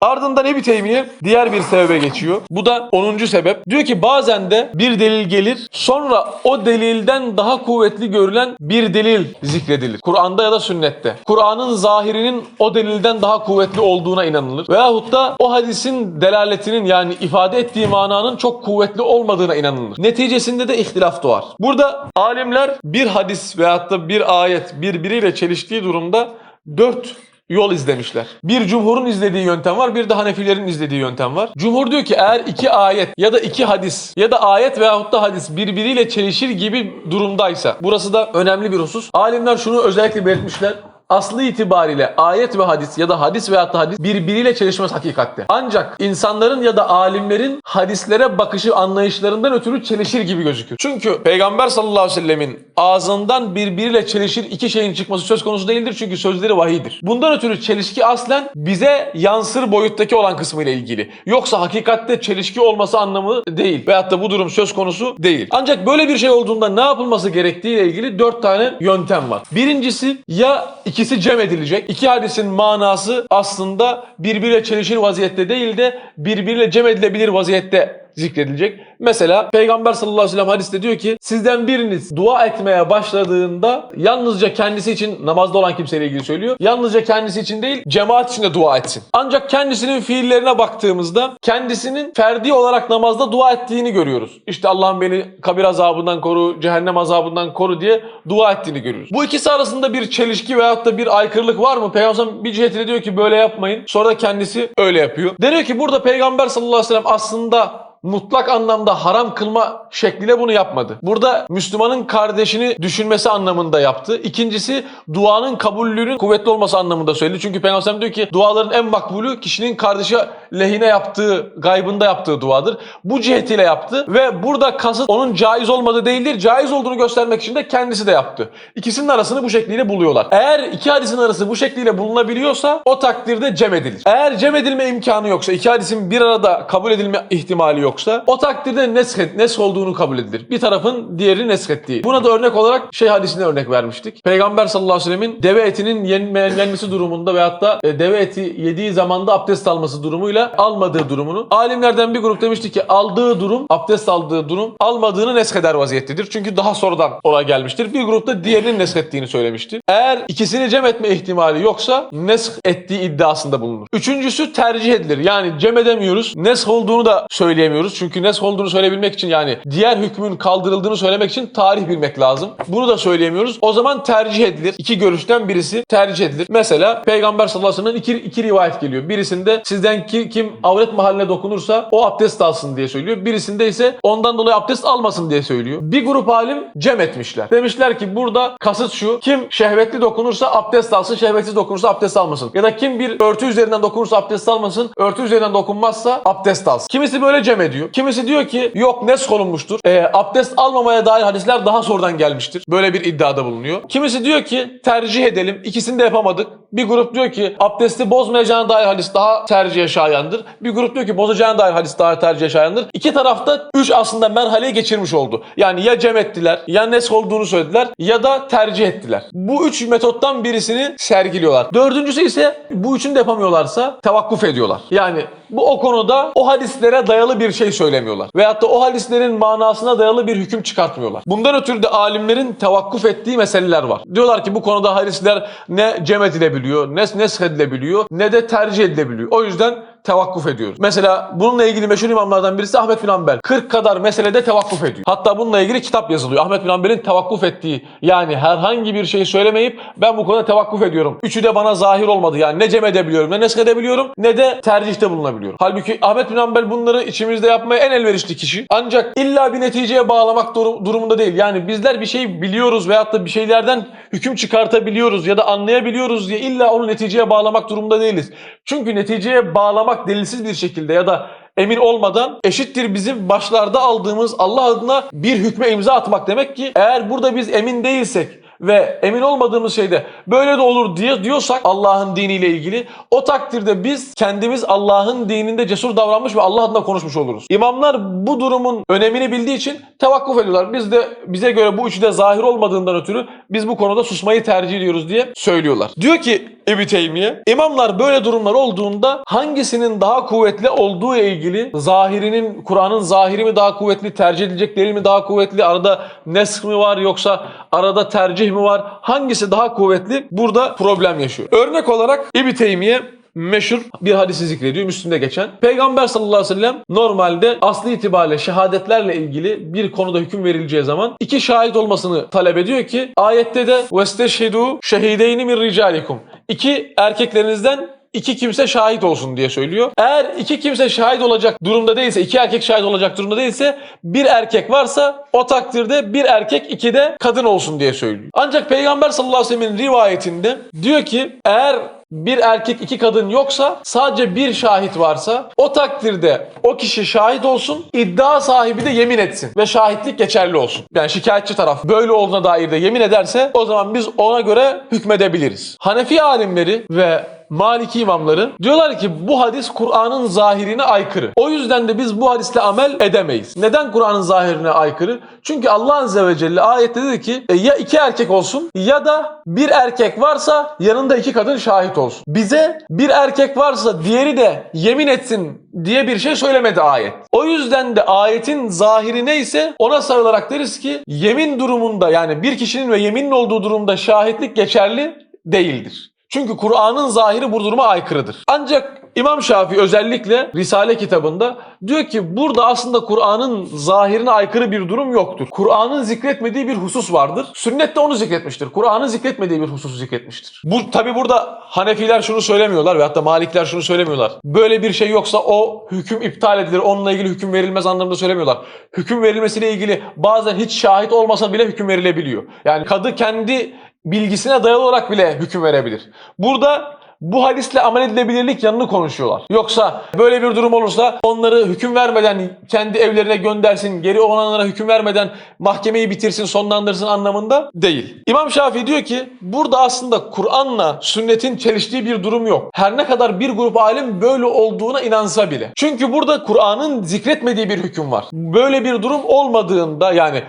Ardından Ebi Teymiye diğer bir sebebe geçiyor. Bu da 10. sebep. Diyor ki bazen de bir delil gelir sonra o delilden daha kuvvetli görülen bir delil zikredilir. Kur'an'da ya da sünnette. Kur'an'ın zahirinin o delilden daha kuvvetli olduğuna inanılır. Veyahut da o hadisin delaletinin yani ifade ettiği mananın çok kuvvetli olmadığına inanılır. Neticesinde de ihtilaf doğar. Burada alimler bir hadis veyahut da bir ayet birbiriyle çeliştiği durumda dört yol izlemişler. Bir cumhurun izlediği yöntem var, bir de Hanefilerin izlediği yöntem var. Cumhur diyor ki eğer iki ayet ya da iki hadis ya da ayet veyahut da hadis birbiriyle çelişir gibi durumdaysa burası da önemli bir husus. Alimler şunu özellikle belirtmişler. Aslı itibariyle ayet ve hadis ya da hadis veyahut da hadis birbiriyle çelişmez hakikatte. Ancak insanların ya da alimlerin hadislere bakışı anlayışlarından ötürü çelişir gibi gözükür. Çünkü Peygamber sallallahu aleyhi ve sellemin ağzından birbiriyle çelişir iki şeyin çıkması söz konusu değildir çünkü sözleri vahidir. Bundan ötürü çelişki aslen bize yansır boyuttaki olan kısmıyla ilgili. Yoksa hakikatte çelişki olması anlamı değil. Veyahut da bu durum söz konusu değil. Ancak böyle bir şey olduğunda ne yapılması gerektiği ile ilgili dört tane yöntem var. Birincisi ya ikisi cem edilecek. İki hadisin manası aslında birbiriyle çelişir vaziyette değil de birbiriyle cem edilebilir vaziyette zikredilecek. Mesela Peygamber sallallahu aleyhi ve sellem hadiste diyor ki sizden biriniz dua etmeye başladığında yalnızca kendisi için namazda olan kimseyle ilgili söylüyor. Yalnızca kendisi için değil cemaat için de dua etsin. Ancak kendisinin fiillerine baktığımızda kendisinin ferdi olarak namazda dua ettiğini görüyoruz. İşte Allah'ım beni kabir azabından koru, cehennem azabından koru diye dua ettiğini görüyoruz. Bu ikisi arasında bir çelişki veyahut da bir aykırılık var mı? Peygamber bir cihetine diyor ki böyle yapmayın. Sonra da kendisi öyle yapıyor. Deniyor ki burada Peygamber sallallahu aleyhi ve sellem aslında mutlak anlamda haram kılma şekliyle bunu yapmadı. Burada Müslümanın kardeşini düşünmesi anlamında yaptı. İkincisi duanın kabullülüğünün kuvvetli olması anlamında söyledi. Çünkü Peygamber diyor ki duaların en makbulü kişinin kardeşi lehine yaptığı, gaybında yaptığı duadır. Bu cihetiyle yaptı ve burada kasıt onun caiz olmadığı değildir. Caiz olduğunu göstermek için de kendisi de yaptı. İkisinin arasını bu şekliyle buluyorlar. Eğer iki hadisin arası bu şekliyle bulunabiliyorsa o takdirde cem edilir. Eğer cem edilme imkanı yoksa, iki hadisin bir arada kabul edilme ihtimali yoksa o takdirde nesk, nesk olduğunu kabul edilir. Bir tarafın diğeri nesk ettiği. Buna da örnek olarak şey hadisine örnek vermiştik. Peygamber sallallahu aleyhi ve sellemin deve etinin yenme, yenmesi durumunda veyahut da e, deve eti yediği zamanda abdest alması durumuyla almadığı durumunu. Alimlerden bir grup demişti ki aldığı durum, abdest aldığı durum almadığını nesheder vaziyettedir. Çünkü daha sonradan olay gelmiştir. Bir grupta diğerinin nesk ettiğini söylemişti. Eğer ikisini cem etme ihtimali yoksa nesk ettiği iddiasında bulunur. Üçüncüsü tercih edilir. Yani cem edemiyoruz. Nesk olduğunu da söyleyemiyoruz. Çünkü nesk olduğunu söyleyebilmek için yani diğer hükmün kaldırıldığını söylemek için tarih bilmek lazım. Bunu da söyleyemiyoruz. O zaman tercih edilir. İki görüşten birisi tercih edilir. Mesela Peygamber sallallahu aleyhi ve sellem'den iki, iki rivayet geliyor. Birisinde sizden ki, kim avret mahalline dokunursa o abdest alsın diye söylüyor. Birisinde ise ondan dolayı abdest almasın diye söylüyor. Bir grup alim cem etmişler. Demişler ki burada kasıt şu. Kim şehvetli dokunursa abdest alsın, şehvetsiz dokunursa abdest almasın. Ya da kim bir örtü üzerinden dokunursa abdest almasın, örtü üzerinden dokunmazsa abdest alsın. Kimisi böyle cem ediyor. Kimisi diyor ki yok nesk olunmuştur. Ee, abdest almamaya dair hadisler daha sonradan gelmiştir. Böyle bir iddiada bulunuyor. Kimisi diyor ki tercih edelim. İkisini de yapamadık. Bir grup diyor ki abdesti bozmayacağına dair hadis daha tercihe şayandır. Bir grup diyor ki bozacağına dair hadis daha tercihe şayandır. İki tarafta üç aslında merhaleyi geçirmiş oldu. Yani ya cem ettiler, ya nesk olduğunu söylediler ya da tercih ettiler. Bu üç metottan birisini sergiliyorlar. Dördüncüsü ise bu üçünü de yapamıyorlarsa tevakkuf ediyorlar. Yani bu o konuda o hadislere dayalı bir şey söylemiyorlar. Veyahut da o hadislerin manasına dayalı bir hüküm çıkartmıyorlar. Bundan ötürü de alimlerin tevakkuf ettiği meseleler var. Diyorlar ki bu konuda hadisler ne cem edilebiliyor, ne nesk edilebiliyor, ne de tercih edilebiliyor. O yüzden tevakkuf ediyoruz. Mesela bununla ilgili meşhur imamlardan birisi Ahmet bin Hanbel. 40 kadar meselede tevakkuf ediyor. Hatta bununla ilgili kitap yazılıyor. Ahmet bin Hanbel'in tevakkuf ettiği yani herhangi bir şey söylemeyip ben bu konuda tevakkuf ediyorum. Üçü de bana zahir olmadı. Yani ne cem edebiliyorum, ne nesk edebiliyorum, ne de tercihte bulunabiliyorum. Halbuki Ahmet bin Hanbel bunları içimizde yapmaya en elverişli kişi. Ancak illa bir neticeye bağlamak dur- durumunda değil. Yani bizler bir şey biliyoruz veyahut da bir şeylerden hüküm çıkartabiliyoruz ya da anlayabiliyoruz diye illa onu neticeye bağlamak durumunda değiliz. Çünkü neticeye bağlamak delilsiz bir şekilde ya da emin olmadan eşittir bizim başlarda aldığımız Allah adına bir hükme imza atmak demek ki eğer burada biz emin değilsek ve emin olmadığımız şeyde böyle de olur diye diyorsak Allah'ın diniyle ilgili o takdirde biz kendimiz Allah'ın dininde cesur davranmış ve Allah adına konuşmuş oluruz. İmamlar bu durumun önemini bildiği için tevakkuf ediyorlar. Biz de bize göre bu üçü de zahir olmadığından ötürü biz bu konuda susmayı tercih ediyoruz diye söylüyorlar. Diyor ki İbn Teymiye. İmamlar böyle durumlar olduğunda hangisinin daha kuvvetli olduğu ile ilgili zahirinin Kur'an'ın zahiri mi daha kuvvetli, tercih edilecek delil mi daha kuvvetli, arada nesk mi var yoksa arada tercih mi var? Hangisi daha kuvvetli? Burada problem yaşıyor. Örnek olarak İbn Teymiye meşhur bir hadisi zikrediyor Müslim'de geçen. Peygamber sallallahu aleyhi ve sellem normalde aslı itibariyle şehadetlerle ilgili bir konuda hüküm verileceği zaman iki şahit olmasını talep ediyor ki ayette de vesteşhedû şehideyni min ricalikum. İki erkeklerinizden iki kimse şahit olsun diye söylüyor. Eğer iki kimse şahit olacak durumda değilse, iki erkek şahit olacak durumda değilse bir erkek varsa o takdirde bir erkek iki de kadın olsun diye söylüyor. Ancak Peygamber sallallahu aleyhi ve sellem'in rivayetinde diyor ki eğer bir erkek iki kadın yoksa sadece bir şahit varsa o takdirde o kişi şahit olsun iddia sahibi de yemin etsin ve şahitlik geçerli olsun. Yani şikayetçi taraf böyle olduğuna dair de yemin ederse o zaman biz ona göre hükmedebiliriz. Hanefi alimleri ve Maliki imamları diyorlar ki bu hadis Kur'an'ın zahirine aykırı. O yüzden de biz bu hadisle amel edemeyiz. Neden Kur'an'ın zahirine aykırı? Çünkü Allah Azze ve Celle ayette dedi ki e, ya iki erkek olsun ya da bir erkek varsa yanında iki kadın şahit olsun. Bize bir erkek varsa diğeri de yemin etsin diye bir şey söylemedi ayet. O yüzden de ayetin zahiri neyse ona sarılarak deriz ki yemin durumunda yani bir kişinin ve yeminin olduğu durumda şahitlik geçerli değildir. Çünkü Kur'an'ın zahiri bu duruma aykırıdır. Ancak İmam Şafii özellikle Risale kitabında diyor ki burada aslında Kur'an'ın zahirine aykırı bir durum yoktur. Kur'an'ın zikretmediği bir husus vardır. Sünnet de onu zikretmiştir. Kur'an'ın zikretmediği bir hususu zikretmiştir. Bu tabi burada Hanefiler şunu söylemiyorlar ve hatta Malikler şunu söylemiyorlar. Böyle bir şey yoksa o hüküm iptal edilir. Onunla ilgili hüküm verilmez anlamında söylemiyorlar. Hüküm verilmesiyle ilgili bazen hiç şahit olmasa bile hüküm verilebiliyor. Yani kadı kendi bilgisine dayalı olarak bile hüküm verebilir. Burada bu hadisle amel edilebilirlik yanını konuşuyorlar. Yoksa böyle bir durum olursa onları hüküm vermeden kendi evlerine göndersin, geri olanlara hüküm vermeden mahkemeyi bitirsin, sonlandırsın anlamında değil. İmam Şafii diyor ki burada aslında Kur'an'la sünnetin çeliştiği bir durum yok. Her ne kadar bir grup alim böyle olduğuna inansa bile. Çünkü burada Kur'an'ın zikretmediği bir hüküm var. Böyle bir durum olmadığında yani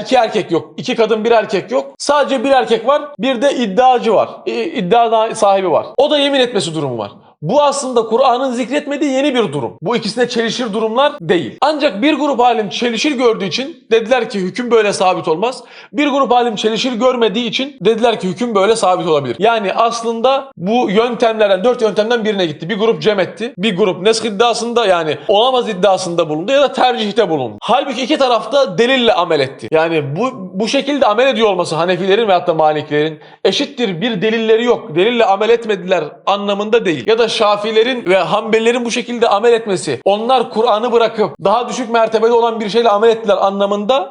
iki erkek yok. iki kadın bir erkek yok. Sadece bir erkek var. Bir de iddiacı var. İddia sahibi var. O da yemin etmesi durumu var. Bu aslında Kur'an'ın zikretmediği yeni bir durum. Bu ikisine çelişir durumlar değil. Ancak bir grup alim çelişir gördüğü için dediler ki hüküm böyle sabit olmaz. Bir grup alim çelişir görmediği için dediler ki hüküm böyle sabit olabilir. Yani aslında bu yöntemlerden, dört yöntemden birine gitti. Bir grup cem etti. Bir grup nesk iddiasında yani olamaz iddiasında bulundu ya da tercihte bulundu. Halbuki iki tarafta delille amel etti. Yani bu bu şekilde amel ediyor olması Hanefilerin ve hatta Maliklerin eşittir bir delilleri yok. Delille amel etmediler anlamında değil. Ya da Şafilerin ve Hanbelilerin bu şekilde amel etmesi onlar Kur'an'ı bırakıp daha düşük mertebede olan bir şeyle amel ettiler anlamında